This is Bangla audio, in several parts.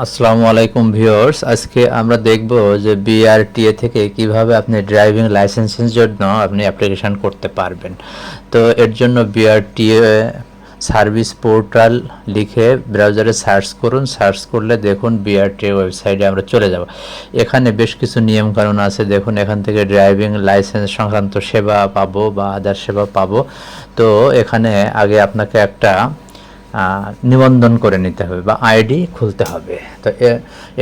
আসসালামু আলাইকুম ভিউয়ার্স। আজকে আমরা দেখব যে বিআরটিএ থেকে কীভাবে আপনি ড্রাইভিং লাইসেন্সের জন্য আপনি অ্যাপ্লিকেশন করতে পারবেন। তো এর জন্য বিআরটিএ সার্ভিস পোর্টাল লিখে ব্রাউজারে সার্চ করুন। সার্চ করলে দেখুন বিআরটিএ ওয়েবসাইটে আমরা চলে যাব। এখানে বেশ কিছু নিয়মকানুন আছে। দেখুন, এখান থেকে ড্রাইভিং লাইসেন্স সংক্রান্ত সেবা পাবো বা আদার সেবা পাবো। তো এখানে আগে আপনাকে একটা নিবন্ধন করে নিতে হবে বা আইডি খুলতে হবে। তো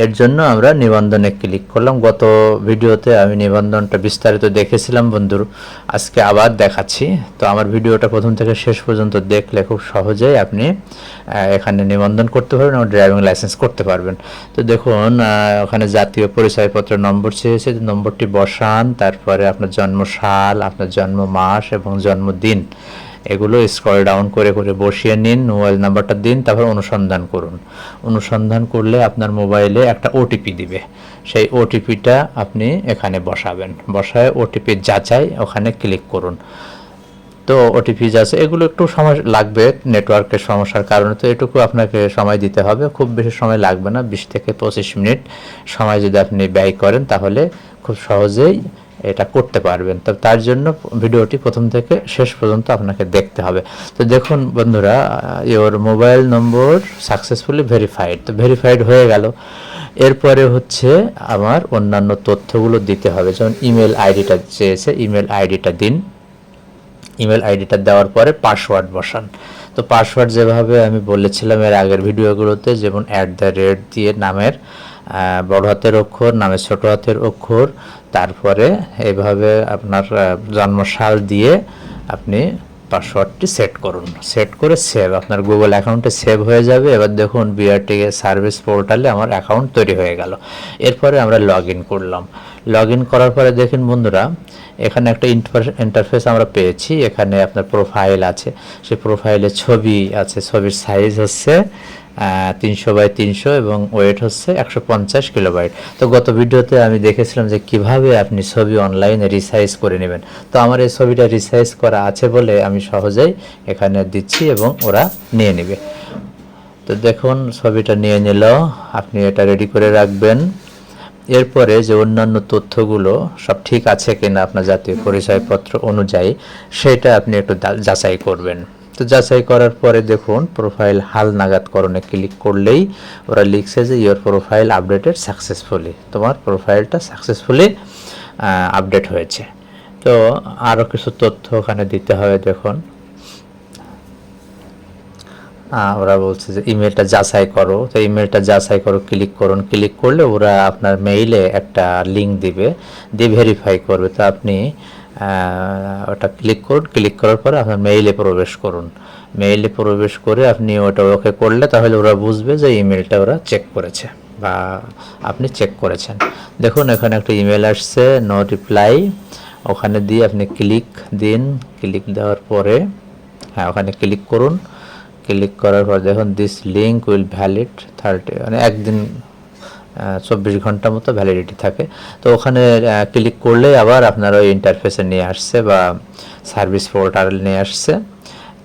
এর জন্য আমরা নিবন্ধনে ক্লিক করলাম। গত ভিডিওতে আমি নিবন্ধনটা বিস্তারিত দেখেছিলাম বন্ধুর, আজকে আবার দেখাচ্ছি। তো আমার ভিডিওটা প্রথম থেকে শেষ পর্যন্ত দেখলে খুব সহজেই আপনি এখানে নিবন্ধন করতে পারবেন এবং ড্রাইভিং লাইসেন্স করতে পারবেন। তো দেখুন ওখানে জাতীয় পরিচয়পত্র নম্বর চেয়েছে নম্বরটি বসান, তারপরে আপনার জন্ম সাল আপনার জন্ম মাস এবং জন্মদিন। এগুলো স্ক্রল ডাউন করে করে বসিয়ে নিন মোবাইল নাম্বারটা দিন, তারপর অনুসন্ধান করুন। অনুসন্ধান করলে আপনার মোবাইলে একটা ওটিপি দিবে। সেই ওটিপিটা আপনি এখানে বসাবেন। বসায় ওটিপি যাচাই, ওখানে ক্লিক করুন। তো ওটিপি যাচ্ছে এগুলো একটু সময় লাগবে নেটওয়ার্কের সমস্যার কারণে, তো এটুকু আপনাকে সময় দিতে হবে। খুব বেশি সময় লাগবে না, বিশ থেকে পঁচিশ মিনিট সময় যদি আপনি ব্যয় করেন, তাহলে খুব সহজেই এটা করতে পারবেন। তো তার জন্য ভিডিওটি প্রথম থেকে শেষ পর্যন্ত আপনাকে দেখতে হবে। তো দেখুন বন্ধুরা your mobile number successfully verified তো ভেরিফাইড হয়ে গেল। এরপরে হচ্ছে আমার অন্যান্য তথ্যগুলো দিতে হবে। যেমন ইমেল আইডিটা চেয়েছে ইমেল আইডিটা দিন। ইমেল আইডিটা দেওয়ার পরে পাসওয়ার্ড বসান। তো পাসওয়ার্ড যেভাবে আমি বলেছিলাম এর আগের ভিডিওগুলোতে যেমন অ্যাট দ্য রেট দিয়ে নামের বড় হাতের অক্ষর নামের ছোট হাতের অক্ষর তারপরে এভাবে আপনার আহ, জন্মসাল দিয়ে আপনি পাসওয়ার্ডটি সেট করুন। সেট করে সেভ আপনার গুগল অ্যাকাউন্টে সেভ হয়ে যাবে। এবার দেখুন বিআরটি সার্ভিস পোর্টালে আমার অ্যাকাউন্ট তৈরি হয়ে গেল। এরপরে আমরা লগ ইন করলাম। লগ ইন করার পরে দেখুন বন্ধুরা, এখানে একটা ইন্টারফেস আমরা পেয়েছি। এখানে আপনার প্রোফাইল আছে। সেই প্রোফাইলে ছবি আছে। ছবির সাইজ হচ্ছে তিনশো বাই তিনশো এবং ওয়েট হচ্ছে একশো পঞ্চাশ কিলোবাইট তো গত ভিডিওতে আমি দেখেছিলাম যে কীভাবে আপনি ছবি অনলাইনে রিসাইজ করে নেবেন। তো আমার এই ছবিটা রিসাইজ করা আছে বলে আমি সহজেই এখানে দিচ্ছি এবং ওরা নিয়ে নেবে। তো দেখুন, ছবিটা নিয়ে নিল। আপনি এটা রেডি করে রাখবেন। এরপরে যে অন্যান্য তথ্যগুলো সব ঠিক আছে কিনা আপনার জাতীয় পরিচয়পত্র অনুযায়ী, সেটা আপনি একটু যাচাই করবেন। তো যাচাই করার পরে দেখুন প্রোফাইল হাল নাগাদকরণে ক্লিক করলেই ওরা লিখছে যে ইওর প্রোফাইল আপডেটেড সাকসেসফুলি তোমার প্রোফাইলটা সাকসেসফুলি আপডেট হয়েছে। তো আরও কিছু তথ্য ওখানে দিতে হবে দেখুন। ওরা বলছে যে ইমেলটা যাচাই করো। তো ইমেলটা যাচাই করো ক্লিক করুন। ক্লিক করলে ওরা আপনার মেইলে একটা লিঙ্ক দিবে, দিয়ে ভেরিফাই করবে। তো আপনি ওটা ক্লিক করুন। ক্লিক করার পরে আপনার মেইলে প্রবেশ করুন। মেইলে প্রবেশ করে আপনি ওটা ওকে করলে তাহলে ওরা বুঝবে যে ইমেলটা ওরা চেক করেছে বা আপনি চেক করেছেন। দেখুন, এখানে একটা ইমেল আসছে নো রিপ্লাই ওখানে দিয়ে আপনি ক্লিক দিন। ক্লিক দেওয়ার পরে হ্যাঁ ওখানে ক্লিক করুন। ক্লিক করার পর দেখুন this link will valid thirty মানে একদিন চব্বিশ ঘণ্টা মতো ভ্যালিডিটি থাকে। তো ওখানে ক্লিক করলে আবার আপনার ওই ইন্টারফেসে নিয়ে আসছে বা সার্ভিস পোর্টাল নিয়ে আসছে।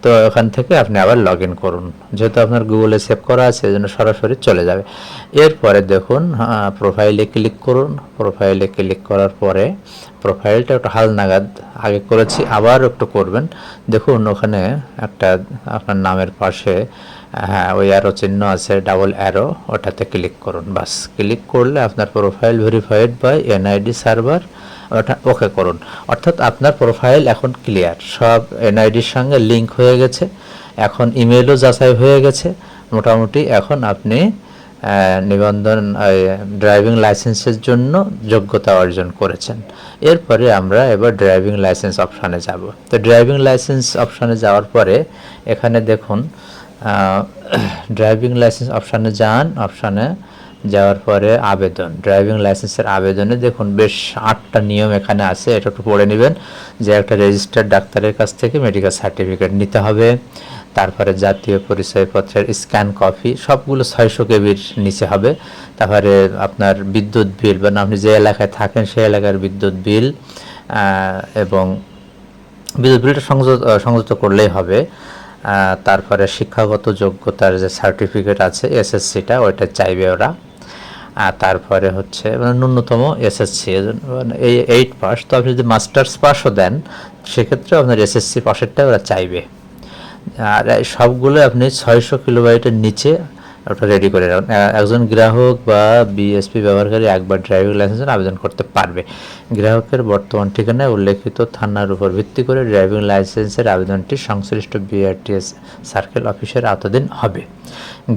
তো ওখান থেকে আপনি আবার লগ ইন করুন। যেহেতু আপনার গুগলে সেভ করা আছে এই সরাসরি চলে যাবে। এরপরে দেখুন প্রোফাইলে ক্লিক করুন। প্রোফাইলে ক্লিক করার পরে প্রোফাইলটা একটু হাল নাগাদ আগে করেছি, আবার একটু করবেন। দেখুন, ওখানে একটা আপনার নামের পাশে হ্যাঁ ওই অ্যারো চিহ্ন আছে ডাবল অ্যারো ওটাতে ক্লিক করুন। বাস ক্লিক করলে আপনার profile verified by NID server okay করুন। অর্থাৎ আপনার প্রোফাইল এখন ক্লিয়ার সব এনআইডির সঙ্গে লিঙ্ক হয়ে গেছে। এখন ইমেলও যাচাই হয়ে গেছে। মোটামুটি এখন আপনি নিবন্ধন ড্রাইভিং লাইসেন্সের জন্য যোগ্যতা অর্জন করেছেন। এরপরে আমরা এবার ড্রাইভিং লাইসেন্স অপশানে যাব। তো ড্রাইভিং লাইসেন্স অপশানে যাওয়ার পরে এখানে দেখুন ড্রাইভিং লাইসেন্স অপশানে যান। অপশানে যাওয়ার পরে আবেদন ড্রাইভিং লাইসেন্সের আবেদনে দেখুন বেশ আটটা নিয়ম এখানে আছে, এটা একটু পড়ে নেবেন যে একটা রেজিস্টার্ড ডাক্তারের কাছ থেকে মেডিকেল সার্টিফিকেট নিতে হবে, তারপরে জাতীয় পরিচয়পত্রের স্ক্যান কপি সবগুলো ছয়শো কেবির নিচে হবে, তারপরে আপনার বিদ্যুৎ বিল বা আপনি যে এলাকায় থাকেন সেই এলাকার বিদ্যুৎ বিল এবং বিদ্যুৎ বিলটা সংযুক্ত সংযুক্ত করলেই হবে তারপরে শিক্ষাগত যোগ্যতার যে সার্টিফিকেট আছে এসএসসিটা ওইটা চাইবে ওরা। আর তারপরে হচ্ছে মানে ন্যূনতম এসএসসি এই এইট পাস তো আপনি যদি মাস্টার্স পাসও দেন সেক্ষেত্রে আপনার এসএসসি পাসেরটা ওরা চাইবে। আর সবগুলো আপনি ছয়শো কিলোবাইটের নিচে ওটা রেডি করে রাখুন একজন গ্রাহক বা বিএসপি ব্যবহারকারী একবার ড্রাইভিং লাইসেন্সের আবেদন করতে পারবে। গ্রাহকের বর্তমান ঠিকানায় উল্লেখিত থানার উপর ভিত্তি করে ড্রাইভিং লাইসেন্সের আবেদনটি সংশ্লিষ্ট বিআরটিএস সার্কেল অফিসের আওতাধীন হবে।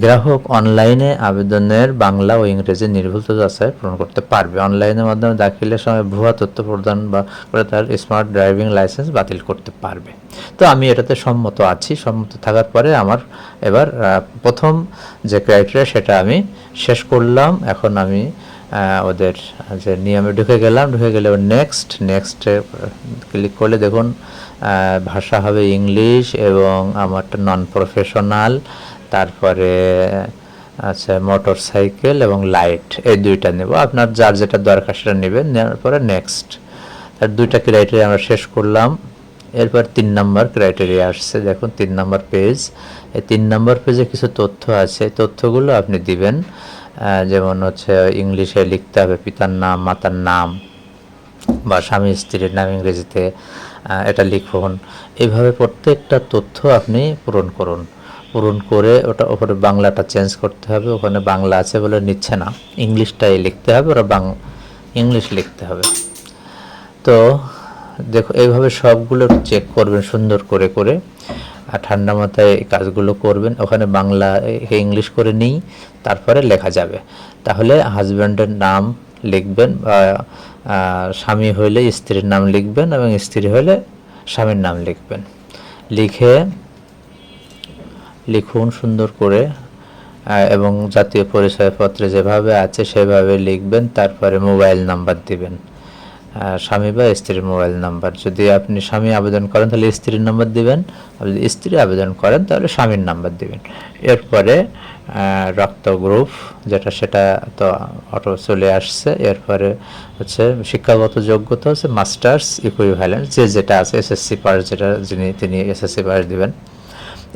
গ্রাহক অনলাইনে আবেদনের বাংলা ও ইংরেজি নির্ভুল যাচাই পূরণ করতে পারবে। অনলাইনের মাধ্যমে দাখিলের সময় ভুয়া তথ্য প্রদান বা করে তার স্মার্ট ড্রাইভিং লাইসেন্স বাতিল করতে পারবে। তো আমি এটাতে সম্মত আছি। সম্মত থাকার পরে আমার এবার প্রথম যে ক্রাইটেরিয়া সেটা আমি শেষ করলাম। এখন আমি ওদের যে নিয়মে ঢুকে গেলাম। ঢুকে গেলে নেক্সট নেক্সটে ক্লিক করলে দেখুন ভাষা হবে ইংলিশ এবং আমারটা নন প্রফেশনাল তারপরে আচ্ছা মোটর সাইকেল এবং লাইট এই দুইটা নেব। আপনার যার যেটা দরকার সেটা নেবেন। নেওয়ার পরে নেক্সট তার দুইটা ক্রাইটেরিয়া আমরা শেষ করলাম। এরপর তিন নম্বর ক্রাইটেরিয়া আসছে। দেখুন, তিন নম্বর পেজ এই তিন নম্বর পেজে কিছু তথ্য আছে। তথ্যগুলো আপনি দিবেন যেমন হচ্ছে ইংলিশে লিখতে হবে পিতার নাম, মাতার নাম, বা স্বামী স্ত্রীর নাম ইংরেজিতে এটা লিখুন। এইভাবে প্রত্যেকটা তথ্য আপনি পূরণ করুন। পূরণ করে ওটা ওপরে বাংলাটা চেঞ্জ করতে হবে। ওখানে বাংলা আছে বলে নিচ্ছে না। ইংলিশটাই লিখতে হবে, ওরা বাং ইংলিশ লিখতে হবে। তো দেখো, এইভাবে সবগুলো চেক করবেন সুন্দর করে করে। আর ঠান্ডা মাথায় কাজগুলো করবেন। ওখানে বাংলা ইংলিশ করে নিই, তারপরে লেখা যাবে। তাহলে হাজব্যান্ডের নাম লিখবেন, বা স্বামী হইলে স্ত্রীর নাম লিখবেন এবং স্ত্রী হলে স্বামীর নাম লিখবেন। লিখে লিখুন সুন্দর করে এবং জাতীয় পরিচয়পত্রে যেভাবে আছে সেভাবে লিখবেন, তারপরে মোবাইল নাম্বার দিবেন। স্বামী বা স্ত্রীর মোবাইল নাম্বার। যদি আপনি স্বামী আবেদন করেন, তাহলে স্ত্রীর নাম্বার দিবেন। আর যদি স্ত্রী আবেদন করেন, তাহলে স্বামীর নাম্বার দিবেন। এরপরে রক্ত গ্রুপ যেটা সেটা তো অটো চলে আসছে। এরপরে হচ্ছে শিক্ষাগত যোগ্যতা হচ্ছে মাস্টার্স ইকুইভ্যালেন্ট যে যেটা আছে এসএসসি পাস যেটা যিনি, তিনি এসএসসি পাস দিবেন।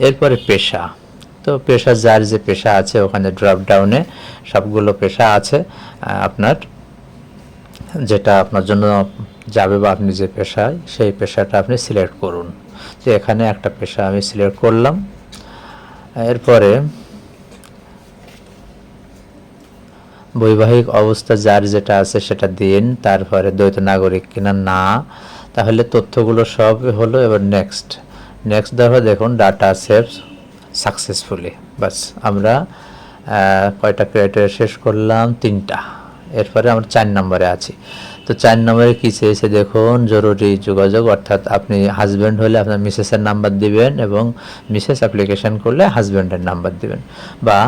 এরপরে পেশা। তো পেশা, যার যে পেশা আছে, ওখানে ড্রপ ডাউনে সবগুলো পেশা আছে আপনার। যেটা আপনার জন্য যাবে বা আপনি যে পেশায়, সেই পেশাটা আপনি সিলেক্ট করুন। যে এখানে একটা পেশা আমি সিলেক্ট করলাম। এরপরে বৈবাহিক অবস্থা যার যেটা আছে সেটা দিন, তারপরে দ্বৈত নাগরিক কিনা না, তাহলে তথ্যগুলো সব হলো এবার নেক্সট নেক্সট দেখো দেখুন ডাটা সেভ সাকসেসফুলি বাস আমরা কয়টা ক্রাইটেরিয়া শেষ করলাম? তিনটা। এরপরে আমরা চার নম্বরে আছি। তো চার নম্বরে কি চেয়েছে দেখুন, জরুরি যোগাযোগ, অর্থাৎ আপনি হাজব্যান্ড হলে আপনার মিসেসের নাম্বার দিবেন এবং মিসেস অ্যাপ্লিকেশন করলে হাজব্যান্ডের নাম্বার দিবেন বা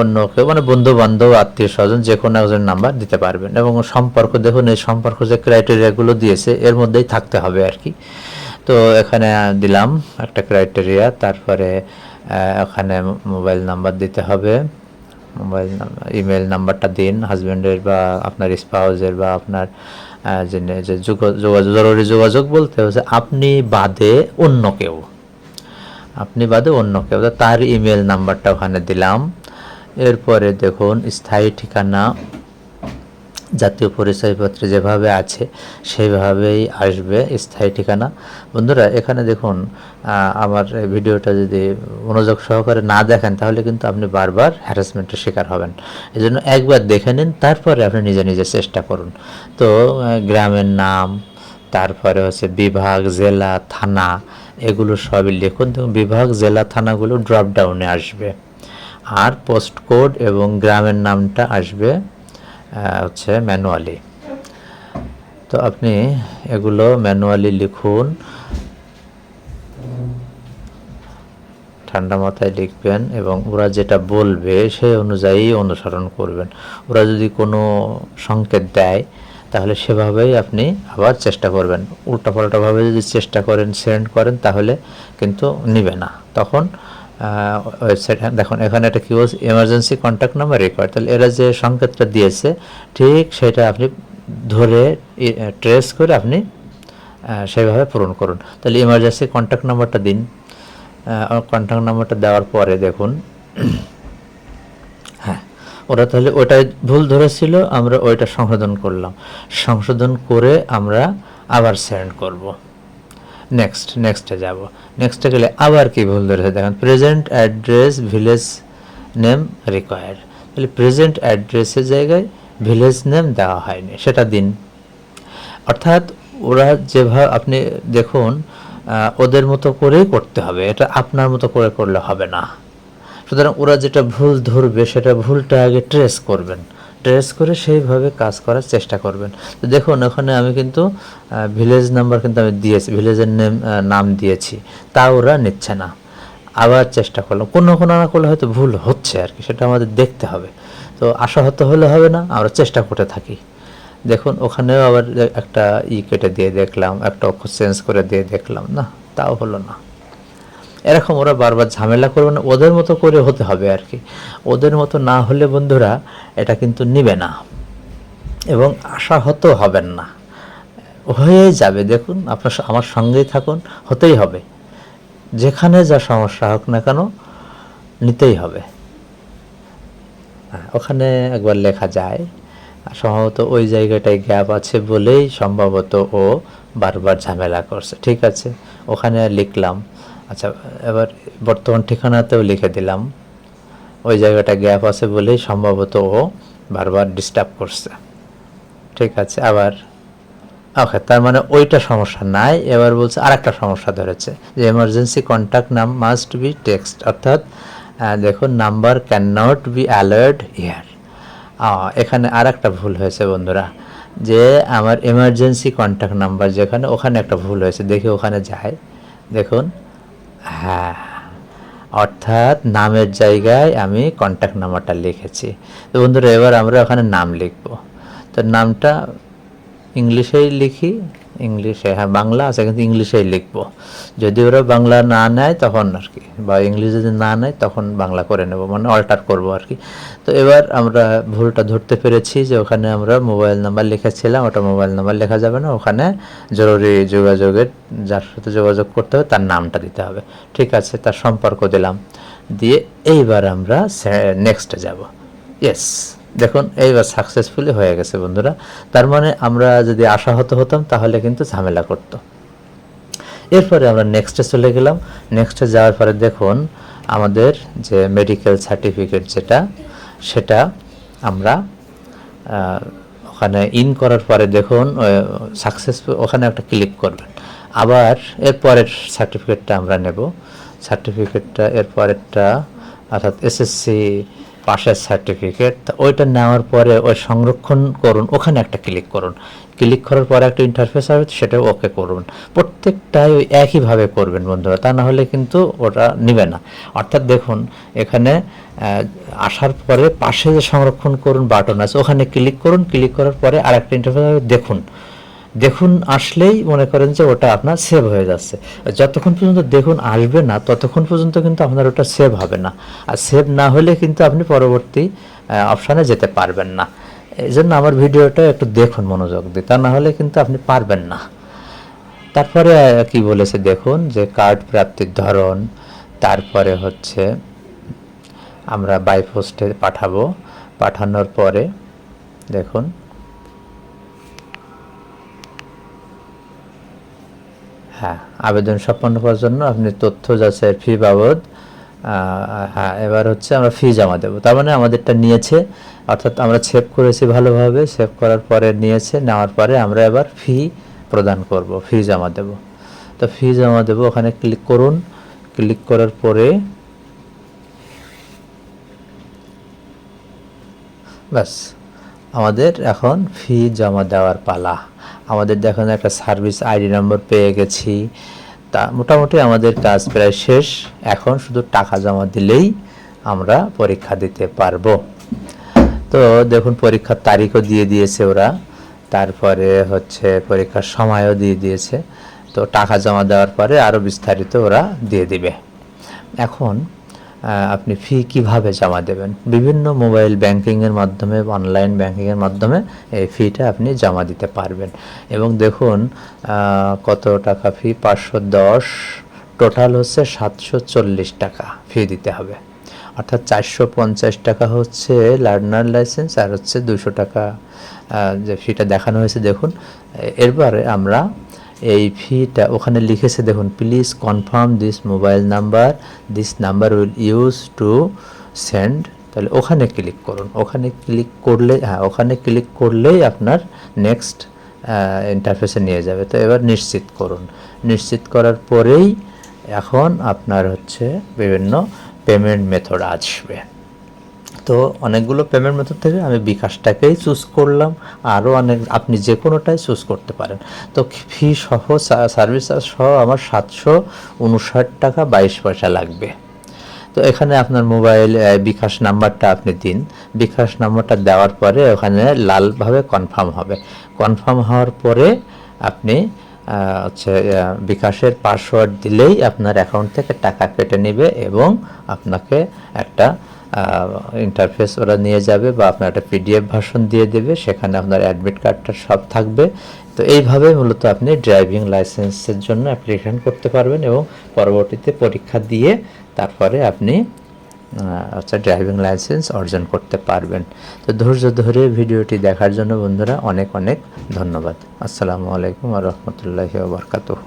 অন্য কেউ মানে বন্ধু বান্ধব আত্মীয় স্বজন যে কোনো একজন নাম্বার দিতে পারবেন এবং সম্পর্ক, দেখুন এই সম্পর্ক যে ক্রাইটেরিয়াগুলো দিয়েছে, এর মধ্যেই থাকতে হবে আর কি। তো এখানে দিলাম একটা ক্রাইটেরিয়া তারপরে ওখানে মোবাইল নাম্বার দিতে হবে। মোবাইল ইমেল নাম্বারটা দিন হাজব্যান্ডের বা আপনার স্পাউজের বা আপনার যে যোগাযোগ জরুরি যোগাযোগ বলতে হচ্ছে আপনি বাদে অন্য কেউ। আপনি বাদে অন্য কেউ। তার ইমেল নাম্বারটা ওখানে দিলাম। এরপরে দেখুন, স্থায়ী ঠিকানা জাতীয় পরিচয়পত্রে যেভাবে আছে সেইভাবেই আসবে স্থায়ী ঠিকানা। বন্ধুরা, এখানে দেখুন আমার ভিডিওটা যদি মনোযোগ সহকারে না দেখেন, তাহলে কিন্তু আপনি বারবার হ্যারাসমেন্টের শিকার হবেন। এই জন্য একবার দেখে নিন, তারপরে আপনি নিজে নিজে চেষ্টা করুন। তো গ্রামের নাম, তারপরে হচ্ছে বিভাগ, জেলা, থানা, এগুলো সবই লিখুন। দেখুন, বিভাগ, জেলা, থানাগুলো ড্রপ ডাউনে আসবে। আর পোস্ট কোড এবং গ্রামের নামটা আসবে হচ্ছে ম্যানুয়ালি। তো আপনি এগুলো ম্যানুয়ালি লিখুন। ঠান্ডা মাথায় লিখবেন এবং ওরা যেটা বলবে সেই অনুযায়ী অনুসরণ করবেন। ওরা যদি কোনো সংকেত দেয়, তাহলে সেভাবেই আপনি আবার চেষ্টা করবেন। উল্টাপাল্টাভাবে যদি চেষ্টা করেন, সেন্ড করেন, তাহলে কিন্তু নিবে না। তখন ওয়েবসাইট দেখুন, এখানে একটা কি বলছে এমার্জেন্সি কন্ট্যাক্ট নাম্বার রেকর্ড তাহলে এরা যে সংকেতটা দিয়েছে, ঠিক সেটা আপনি ধরে ট্রেস করে আপনি সেভাবে পূরণ করুন। তাহলে ইমার্জেন্সি কন্ট্যাক্ট নাম্বারটা দিন। কন্ট্যাক্ট নাম্বারটা দেওয়ার পরে দেখুন হ্যাঁ ওরা তাহলে ওটাই ভুল ধরেছিল, আমরা ওইটা সংশোধন করলাম। সংশোধন করে আমরা আবার সেন্ড করব। নেক্সট নেক্সটে যাব। নেক্সটে গেলে আবার কি ভুল ধরেছে? দেখেন present address village name required তাহলে প্রেজেন্ট অ্যাড্রেসের জায়গায় ভিলেজ নেম দেওয়া হয়নি, সেটা দিন। অর্থাৎ ওরা যেভাবে আপনি দেখুন ওদের মতো করেই করতে হবে, এটা আপনার মতো করে করলে হবে না। সুতরাং ওরা যেটা ভুল ধরবে, সেটা ভুলটা আগে ট্রেস করবেন। ট্রেস করে সেইভাবে কাজ করার চেষ্টা করবেন। তো দেখুন, ওখানে আমি কিন্তু ভিলেজ নাম্বার কিন্তু আমি দিয়েছি ভিলেজের নেম নাম দিয়েছি। তা ওরা নিচ্ছে না। আবার চেষ্টা করলাম। কোনো কোনো না করলে হয়তো ভুল হচ্ছে আর কি, সেটা আমাদের দেখতে হবে। তো আশাহত হলে হবে না, আমরা চেষ্টা করতে থাকি। দেখুন, ওখানেও আবার একটা ই কেটে দিয়ে দেখলাম, একটা অক্ষর চেঞ্জ করে দিয়ে দেখলাম, না, তাও হলো না। এরকম ওরা বারবার ঝামেলা করবে না ওদের মতো করে হতে হবে আর কি। ওদের মতো না হলে বন্ধুরা এটা কিন্তু নিবে না। এবং আশা আশাহত হবেন না। হয়ে যাবে দেখুন আপনার আমার সঙ্গেই থাকুন হতেই হবে। যেখানে যা সমস্যা হোক না কেন নিতেই হবে। হ্যাঁ, ওখানে একবার লেখা যায় সম্ভবত ওই জায়গাটায় গ্যাপ আছে বলেই সম্ভবত ও বারবার ঝামেলা করছে। ঠিক আছে ওখানে লিখলাম। আচ্ছা এবার বর্তমান ঠিকানাতেও লিখে দিলাম। ওই জায়গাটা গ্যাপ আছে বলেই সম্ভবত ও বারবার ডিস্টার্ব করছে। ঠিক আছে, আবার, ওকে, তার মানে ওইটা সমস্যা নাই। এবার বলছে আর একটা সমস্যা ধরেছে যে এমার্জেন্সি কন্ট্যাক্ট নাম মাস্ট বি টেক্সট অর্থাৎ দেখুন number can not be allowed here এখানে আর একটা ভুল হয়েছে বন্ধুরা, যে আমার এমার্জেন্সি কন্ট্যাক্ট নাম্বার যেখানে, ওখানে একটা ভুল হয়েছে, দেখি ওখানে যায়। দেখুন হ্যাঁ অর্থাৎ নামের জায়গায় আমি কন্ট্যাক্ট নাম্বারটা লিখেছি। তো বন্ধুরা, এবার আমরা ওখানে নাম লিখব। তো নামটা ইংলিশেই লিখি ইংলিশে হ্যাঁ বাংলা আছে কিন্তু ইংলিশেই লিখব। যদি ওরা বাংলা না নেয় তখন আর কি, বা ইংলিশ যদি না নেয় তখন বাংলা করে নেব মানে অল্টার করব আর কি। তো এবার আমরা ভুলটা ধরতে পেরেছি যে ওখানে আমরা মোবাইল নাম্বার লিখেছিলাম, ওটা মোবাইল নাম্বার লেখা যাবে না, ওখানে জরুরি যোগাযোগের, যার সাথে যোগাযোগ করতে হবে তার নামটা দিতে হবে। ঠিক আছে, তার সম্পর্ক দিলাম। দিয়ে এইবার আমরা নেক্সটে যাব। ইয়েস দেখুন, এইবার সাকসেসফুলি হয়ে গেছে বন্ধুরা। তার মানে আমরা যদি আশাহত হতাম, তাহলে কিন্তু ঝামেলা করতো। এরপরে আমরা নেক্সটে চলে গেলাম। নেক্সটে যাওয়ার পরে দেখুন, আমাদের যে মেডিকেল সার্টিফিকেট যেটা, সেটা আমরা ওখানে ইন করার পরে দেখুন সাকসেসফুল ওখানে একটা ক্লিক করবেন। আবার এর পরের সার্টিফিকেটটা আমরা নেব। সার্টিফিকেটটা এর পরেরটা, অর্থাৎ এসএসসি পাশের সার্টিফিকেট ওইটা নেওয়ার পরে ওই সংরক্ষণ করুন, ওখানে একটা ক্লিক করুন। ক্লিক করার পরে একটা ইন্টারফেস হবে সেটা ওকে করুন প্রত্যেকটাই ওই একইভাবে করবেন বন্ধুরা, তা না হলে কিন্তু ওটা নেবে না। অর্থাৎ দেখুন, এখানে আসার পরে পাশে যে সংরক্ষণ করুন বাটন আছে, ওখানে ক্লিক করুন ক্লিক করার পরে আর একটা ইন্টারফেস হবে দেখুন। দেখুন আসলেই মনে করেন যে ওটা আপনার সেভ হয়ে যাচ্ছে। যতক্ষণ পর্যন্ত দেখুন আসবে না, ততক্ষণ পর্যন্ত কিন্তু আপনার ওটা সেভ হবে না। আর সেভ না হলে কিন্তু আপনি পরবর্তী অপশানে যেতে পারবেন না। এই জন্য আমার ভিডিওটা একটু দেখুন মনোযোগ দিয়ে, তা না হলে কিন্তু আপনি পারবেন না। তারপরে কি বলেছে দেখুন যে কার্ড প্রাপ্তির ধরন, তারপরে হচ্ছে আমরা বাইপোস্টে পাঠাবো। পাঠানোর পরে দেখুন হ্যাঁ আবেদন সম্পন্ন করার জন্য আপনি তথ্য যাচাইয়ের ফি বাবদ হ্যাঁ এবার হচ্ছে আমরা ফি জমা দেবো। তার মানে আমাদেরটা নিয়েছে, অর্থাৎ আমরা সেভ করেছি ভালোভাবে সেভ করার পরে নিয়েছে, নেওয়ার পরে আমরা এবার ফি প্রদান করব ফি জমা দেব। তো ফি জমা দেব, ওখানে ক্লিক করুন ক্লিক করার পরে ব্যাস, আমাদের এখন ফি জমা দেওয়ার পালা। আমাদের দেখুন একটা সার্ভিস আইডি নম্বর পেয়ে গেছি। তা মোটামুটি আমাদের কাজ প্রায় শেষ। এখন শুধু টাকা জমা দিলেই আমরা পরীক্ষা দিতে পারব। তো দেখুন, পরীক্ষার তারিখও দিয়ে দিয়েছে ওরা। তারপরে হচ্ছে পরীক্ষার সময়ও দিয়ে দিয়েছে। তো টাকা জমা দেওয়ার পরে আরও বিস্তারিত ওরা দিয়ে দিবে। এখন আপনি ফি কীভাবে জমা দেবেন? বিভিন্ন মোবাইল ব্যাংকিংয়ের মাধ্যমে অনলাইন ব্যাংকিংয়ের মাধ্যমে এই ফিটা আপনি জমা দিতে পারবেন। এবং দেখুন কত টাকা ফি পাঁচশো দশ টোটাল হচ্ছে সাতশো চল্লিশ টাকা ফি দিতে হবে। অর্থাৎ চারশো পঞ্চাশ টাকা হচ্ছে লার্নার লাইসেন্স আর হচ্ছে দুশো টাকা যে ফিটা দেখানো হয়েছে, দেখুন। এরপরে আমরা এই ফিটা ওখানে লিখেছে দেখুন please confirm this mobile number this number will use to send তাহলে ওখানে ক্লিক করুন। ওখানে ক্লিক করলে হ্যাঁ ওখানে ক্লিক করলেই আপনার নেক্সট ইন্টারফেসে নিয়ে যাবে। তো এবার নিশ্চিত করুন। নিশ্চিত করার পরেই এখন আপনার হচ্ছে বিভিন্ন পেমেন্ট মেথড আসবে। তো অনেকগুলো পেমেন্ট মেথড থেকে আমি বিকাশটাকেই চুজ করলাম। আরও অনেক, আপনি যে কোনোটাই চুজ করতে পারেন। তো ফি সহ সার্ভিস চার্জ সহ আমার সাতশো উনষাট টাকা বাইশ পয়সা লাগবে। তো এখানে আপনার মোবাইল বিকাশ নাম্বারটা আপনি দিন। বিকাশ নাম্বারটা দেওয়ার পরে ওখানে লালভাবে কনফার্ম হবে। কনফার্ম হওয়ার পরে আপনি হচ্ছে বিকাশের পাসওয়ার্ড দিলেই আপনার অ্যাকাউন্ট থেকে টাকা কেটে নেবে এবং আপনাকে একটা ইন্টারফেস ওরা নিয়ে যাবে বা আপনার একটা পিডিএফ ভাষণ দিয়ে দেবে সেখানে আপনার অ্যাডমিট কার্ডটা সব থাকবে। তো এইভাবে মূলত আপনি ড্রাইভিং লাইসেন্সের জন্য অ্যাপ্লিকেশন করতে পারবেন এবং পরবর্তীতে পরীক্ষা দিয়ে তারপরে আপনি আহ, হচ্ছে ড্রাইভিং লাইসেন্স অর্জন করতে পারবেন। তো ধৈর্য ধরে ভিডিওটি দেখার জন্য বন্ধুরা অনেক অনেক ধন্যবাদ। আসসালামু আলাইকুম রহমতুল্লাহি ওবরকাতুহ